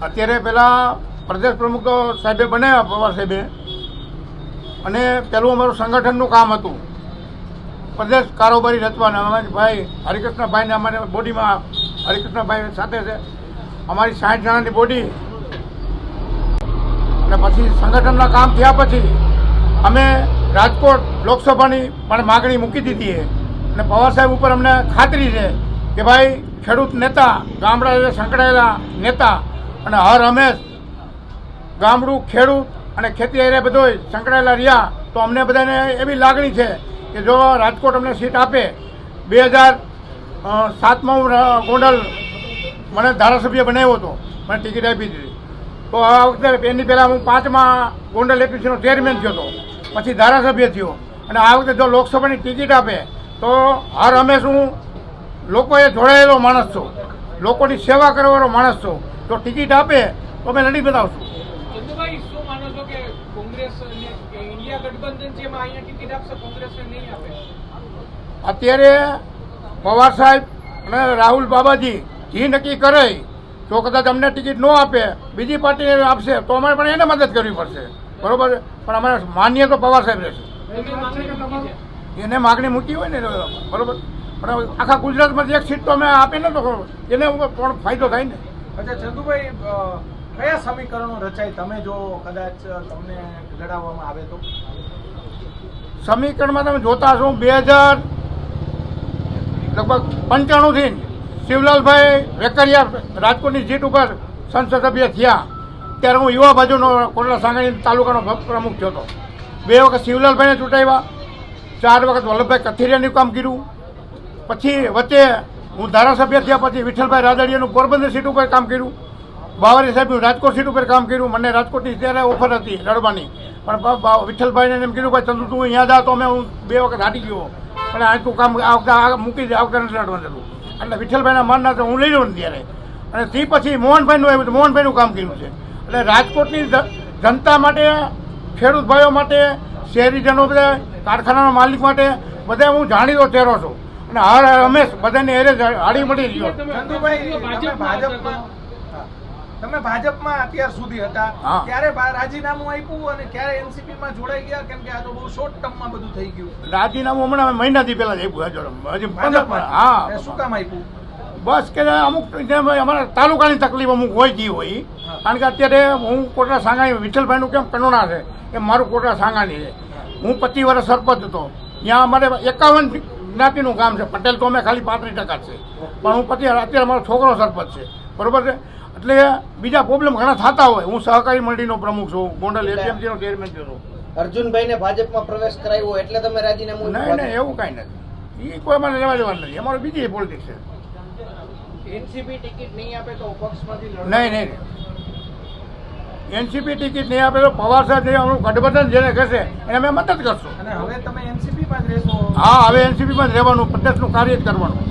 અત્યારે પહેલાં પ્રદેશ પ્રમુખ સાહેબે બનાવ્યા પવાર સાહેબે. અને પેલું અમારું સંગઠનનું કામ હતું. પ્રદેશ કારોબારી રચવાના. અમારી ભાઈ હરિકૃષ્ણભાઈને અમારે બોડીમાં હરિકૃષ્ણભાઈ સાથે છે. અમારી સાઠ જણાની બોડી. અને પછી સંગઠનના કામ થયા પછી અમે રાજકોટ લોકસભાની પણ માગણી મૂકી દીધી અને પવાર સાહેબ ઉપર અમને ખાતરી છે કે ભાઈ ખેડૂત નેતા ગામડા સંકળાયેલા નેતા અને હર હંમેશ ગામડું, ખેડૂત અને ખેતી એરિયા બધો સંકળાયેલા રહ્યા, તો અમને બધાને એવી લાગણી છે કે જો રાજકોટ અમને સીટ આપે. બે હજાર સાતમાં હું ગોંડલ મને ધારાસભ્ય બનાવ્યો હતો. મને ટિકિટ આપી દીધી. તો આ વખતે એની પહેલાં હું પાંચમાં ગોંડલ એપીસીનો ચેરમેન થયો હતો. પછી ધારાસભ્ય થયો. અને આ વખતે જો લોકસભાની ટિકિટ આપે, તો હર હંમેશ હું લોકોએ જોડાયેલો માણસ છું. લોકોની સેવા કરવાનો માણસ છું. જો ટિકિટ આપે તો અમે લડી બતાવશું અત્યારે પવાર સાહેબ અને રાહુલ બાબાજી જે નક્કી કરે તો કદાચ અમને ટિકિટ ન આપે બીજી પાર્ટી આપશે તો અમારે પણ એને મદદ કરવી પડશે. બરોબર? પણ અમારે માન્ય તો પવાર સાહેબ રહેશે. એને માગણી મૂકી હોય ને બરોબર? પણ આખા ગુજરાતમાંથી એક સીટ તો અમે આપીને તો એને પણ ફાયદો થાય ને. અચ્છા ચંદુભાઈ કયા સમીકરણો રચાય? તમે જો કદાચ તમને લડાવવામાં આવે તો. સમીકરણમાં તમે જોતા છો બે હજાર લગભગ પંચાણુંથી શિવલાલભાઈ વેકરિયા રાજકોટની સીટ ઉપર સંસદ સભ્ય થયા. ત્યારે હું યુવા બાજુનો કોટલા સાંગણી તાલુકાનો પ્રમુખ થયો હતો. બે વખત શિવલાલભાઈને ચૂંટાવ્યા, ચાર વખત વલ્લભભાઈ કથિરિયાનું કામ કર્યું. પછી વચ્ચે હું ધારાસભ્ય થયા પછી વિઠ્ઠલભાઈ રાદડિયાનું પોરબંદર સીટ ઉપર કામ કર્યું. બાવારી સાહેબનું રાજકોટ સીટ ઉપર કામ કર્યું. મને રાજકોટની ત્યારે ઓફર હતી લડવાની. પણ વિઠ્ઠલભાઈને એમ કીધું, ભાઈ, ચંદુ, તું અહીંયા જા, તો અમે હું બે વખત હાટી ગયો. પણ આ તું કામ આવતા મૂકી દે આવતા નથી લડવાનું હતું એટલે વિઠ્ઠલભાઈના માનના તો હું લઈ લઉં ત્યારે. અને તે પછી મોહનભાઈનું આવ્યું મોહનભાઈનું કામ કર્યું છે. એટલે રાજકોટની જનતા માટે, ખેડૂત ભાઈઓ માટે, શહેરીજનો બધા, કારખાનાના માલિક માટે, બધા હું જાણીતો ચહેરો છું. અને હર હંમેશ બધાને એરે હાડી મળી રહ્યો. ચંદુભાઈ તમે ભાજપમાં તમે ભાજપમાં અત્યાર સુધી હતા. ક્યારે રાજીનામું આપ્યું અને ક્યારે એનસીપી માં જોડાઈ ગયા? કેમ કે આ તો બહુ શોર્ટ ટર્મમાં બધું થઈ ગયું. રાજીનામું હમણાં મહિનાથી પહેલા જ આપ્યું હજુ હજી ભાજપમાં? હા શું કામ આપ્યું? બસ કે અમુક જેમ અમારા તાલુકાની તકલીફ અમુક હોય ગઈ હોય. કારણ કે અત્યારે હું કોટડા સાંગાણી વિઠ્ઠલભાઈનું કેમ કનોણા છે? એ મારું કોટડા સાંગાણી છે. હું પચીસ વર્ષ સરપંચ હતો. ત્યાં અમારે એકાવન જ્ઞાતિનું કામ છે. પટેલ તો અમે ખાલી પાંત્રીસ ટકા છે. પણ હું પછી અત્યારે મારો છોકરો સરપંચ છે. બરોબર છે? એટલે બીજા પ્રોબ્લેમ ઘણા થતા હોય. હું સહકારી મંડળીનો પ્રમુખ છું. ગોંડલ એપીએમસીનો ચેરમેન છું. અર્જુનભાઈને ભાજપમાં પ્રવેશ કરાવ્યો એટલે તમે રાજીનામું નહીં નહીં એવું કાંઈ નથી. એ કોઈ મને લેવા દેવાનું નથી. અમારો બીજી પોલિટિક્સ છે. એનસીપી ટિકિટ નહીં આપે તો પક્ષમાંથી લડો. નહીં નહીં. એનસીપી ટિકિટ નહીં આપે તો પવાર સાહેબ ગઠબંધન જેને કહેશે એને અમે મદદ કરશું. અને હવે તમે એનસીપી જ રહેશો. હા હવે એનસીપીમાં જ રહેવાનું પ્રદેશનું કાર્ય જ કરવાનું.